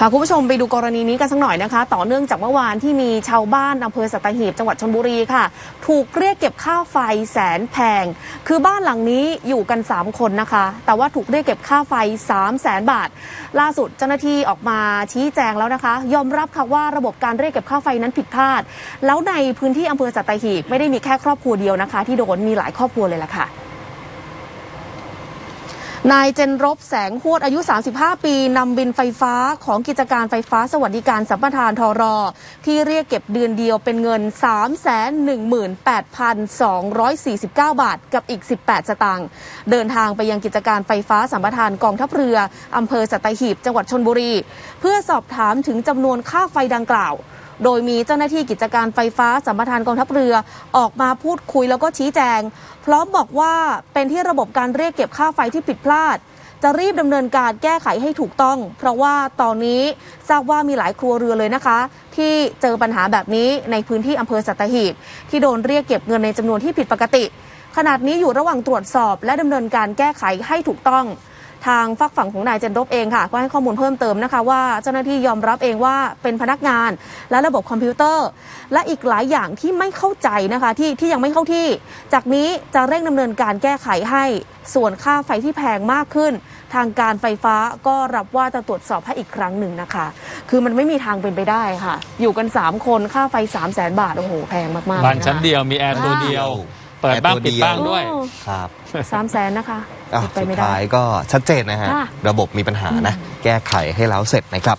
พาคุณผู้ชมไปดูกรณีนี้กันสักหน่อยนะคะ ต่อเนื่องจากเมื่อวานที่มีชาวบ้านอำเภอสัตหีบจังหวัดชนบุรีค่ะ ถูกเรียกเก็บค่าไฟแสนแพง คือบ้านหลังนี้อยู่กัน 3 คนนะคะ แต่ว่าถูกเรียกเก็บค่าไฟ 3 0 0แสนบาท ล่าสุดเจ้าหน้าที่ออกมาชี้แจงแล้วนะคะ ยอมรับค่ะว่าระบบการเรียกเก็บค่าไฟนั้นผิดพลาด แล้วในพื้นที่อำเภอสัตหีบไม่ได้มีแค่ครอบครัวเดียวนะคะ ที่โดนมีหลายครอบครัวเลยล่ะค่ะ นายเจนรบแสงหวดอายุ 35 ปีนำบินไฟฟ้าของกิจการไฟฟ้าสวัสดิการสัมปทานทรอที่เรียกเก็บเดือนเดียวเป็นเงิน 318,249 บาทกับอีก 18 สตางค์เดินทางไปยังกิจการไฟฟ้าสัมปทานกองทัพเรืออำเภอสัตหีบจังหวัดชนบุรี เพื่อสอบถามถึงจำนวนค่าไฟดังกล่าว โดยมีเจ้าหน้าที่กิจการไฟฟ้าสัมปทานกองทัพเรือออกมาพูดคุยแล้วก็ชี้แจง พร้อมบอกว่าเป็นที่ระบบการเรียกเก็บค่าไฟที่ผิดพลาด จะรีบดำเนินการแก้ไขให้ถูกต้อง เพราะว่าตอนนี้ทราบว่ามีหลายครัวเรือเลยนะคะ ที่เจอปัญหาแบบนี้ในพื้นที่อำเภอสัตหีบที่โดนเรียกเก็บเงินในจำนวนที่ผิดปกติขนาดนี้อยู่ระหว่างตรวจสอบและดำเนินการแก้ไขให้ถูกต้อง ทางฝักฝั่งของนายเจนรบเองค่ะ ก็ให้ข้อมูลเพิ่มเติมนะคะว่าเจ้าหน้าที่ยอมรับเองว่าเป็นพนักงาน และระบบคอมพิวเตอร์ และอีกหลายอย่างที่ไม่เข้าใจนะคะที่ที่ยังไม่เข้าที่ จากนี้จะเร่งดำเนินการแก้ไขให้ส่วนค่าไฟที่แพงมากขึ้น ทางการไฟฟ้าก็รับว่าจะตรวจสอบให้อีกครั้งหนึ่งนะคะ คือมันไม่มีทางเป็นไปได้ค่ะ อยู่กัน 3 คนค่าไฟ 3 0 0แสนบาท โอ้โห แพงมากๆบ้านลยะชั้นเดียวมีแอร์ตัวเดียว เปิดแอร์บ้างตัวปิดเดียวบ้างด้วยโอ้ครับสามแสนนะคะอะเป็นไปสุดไม่ได้ ท้ายก็ชัดเจนนะฮะ ค่ะ ระบบมีปัญหานะ แก้ไขให้แล้วเสร็จนะครับ